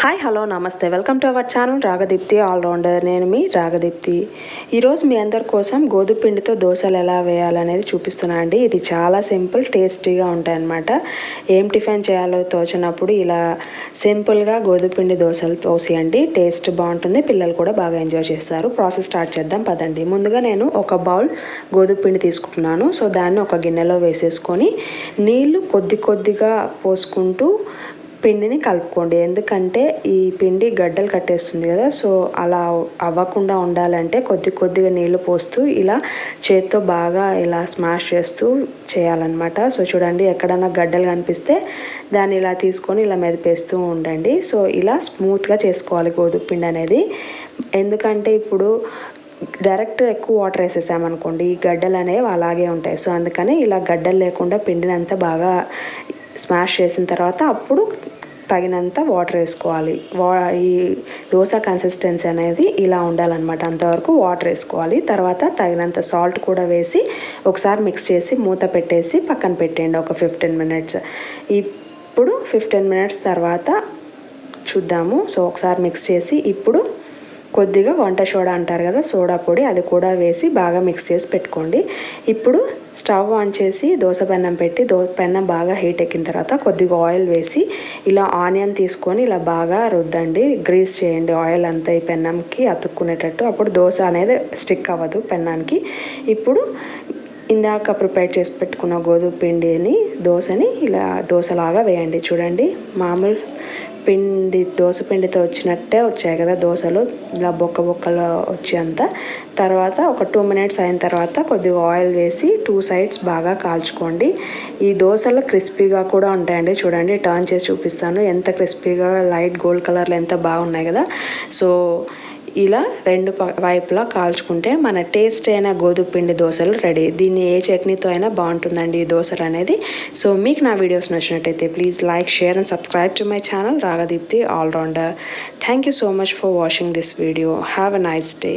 Hi hello నమస్తే. Welcome to our channel Ragadeepti allrounder నేను మీ రాగదీప్తి ఈరోజు మీ అందరి కోసం గోధుమ పిండితో దోశలు ఎలా వేయాలనేది చూపిస్తున్నా అండి. ఇది చాలా సింపుల్ టేస్టీగా ఉంటాయన్నమాట. ఏం టిఫిన్ చేయాలో తోచినప్పుడు ఇలా సింపుల్గా గోధుమ పిండి దోశలు పోసియండి. టేస్ట్ బాగుంటుంది పిల్లలు కూడా బాగా ఎంజాయ్ చేస్తారు. ప్రాసెస్ స్టార్ట్ చేద్దాం పదండి. ముందుగా నేను ఒక బౌల్ గోధుమ పిండి తీసుకుంటున్నాను. సో దాన్ని ఒక గిన్నెలో వేసేసుకొని నీళ్ళు కొద్ది కొద్దిగా పోసుకుంటూ పిండిని కలుపుకోండి. ఎందుకంటే ఈ పిండి గడ్డలు కట్టేస్తుంది కదా సో అలా అవ్వకుండా ఉండాలంటే కొద్ది కొద్దిగా నీళ్ళు పోస్తూ ఇలా చేత్తో బాగా ఇలా స్మాష్ చేస్తూ చేయాలన్నమాట. సో చూడండి ఎక్కడన్నా గడ్డలు కనిపిస్తే దాన్ని ఇలా తీసుకొని ఇలా మెదిపేస్తూ ఉండండి. సో ఇలా స్మూత్గా చేసుకోవాలి గోధుమ పిండి అనేది. ఎందుకంటే ఇప్పుడు డైరెక్ట్ ఎక్కువ వాటర్ వేసేసామనుకోండి ఈ గడ్డలు అనేవి అలాగే ఉంటాయి. సో అందుకని ఇలా గడ్డలు లేకుండా పిండిని అంతా బాగా స్మాష్ చేసిన తర్వాత అప్పుడు తగినంత వాటర్ వేసుకోవాలి. వా ఈ దోశ కన్సిస్టెన్సీ అనేది ఇలా ఉండాలన్నమాట. అంతవరకు వాటర్ వేసుకోవాలి. తర్వాత తగినంత సాల్ట్ కూడా వేసి ఒకసారి మిక్స్ చేసి మూత పెట్టేసి పక్కన పెట్టేయండి. ఒక ఫిఫ్టీన్ మినిట్స్ ఇప్పుడు ఫిఫ్టీన్ మినిట్స్ తర్వాత చూద్దాము. సో ఒకసారి మిక్స్ చేసి ఇప్పుడు కొద్దిగా వంట సోడా అంటారు కదా సోడా పొడి అది కూడా వేసి బాగా మిక్స్ చేసి పెట్టుకోండి. ఇప్పుడు స్టవ్ ఆన్ చేసి దోశ పెన్నం పెట్టి దో పెన్నం బాగా హీట్ ఎక్కిన తర్వాత కొద్దిగా ఆయిల్ వేసి ఇలా ఆనియన్ తీసుకొని ఇలా బాగా రుద్దండి. గ్రీస్ చేయండి ఆయిల్ అంతా ఈ పెన్నంకి అతుక్కునేటట్టు. అప్పుడు దోశ అనేది స్టిక్ అవ్వదు పెన్నానికి. ఇప్పుడు ఇందాక ప్రిపేర్ చేసి పెట్టుకున్న గోధుమ పిండిని దోశని ఇలా దోశలాగా వేయండి. చూడండి మామూలు పిండి దోశ పిండితో వచ్చినట్టే వచ్చాయి కదా దోశలు. ఇలా బొక్క బొక్కలు వచ్చేంత. తర్వాత ఒక టూ మినిట్స్ అయిన తర్వాత కొద్దిగా ఆయిల్ వేసి టూ సైడ్స్ బాగా కాల్చుకోండి. ఈ దోశలు క్రిస్పీగా కూడా ఉంటాయండి. చూడండి టర్న్ చేసి చూపిస్తాను. ఎంత క్రిస్పీగా లైట్ గోల్డ్ కలర్లో ఎంత బాగున్నాయి కదా. సో ఇలా రెండు వైపులా కాల్చుకుంటే మన టేస్ట్ అయిన గోధుమ పిండి దోశలు రెడీ. దీన్ని ఏ చట్నీతో అయినా బాగుంటుందండి ఈ దోశలు అనేది. సో మీకు నా వీడియోస్ నచ్చినట్టయితే please like share and subscribe to my channel Ragadeepti allrounder. Thank you so much for watching this video. Have a nice day.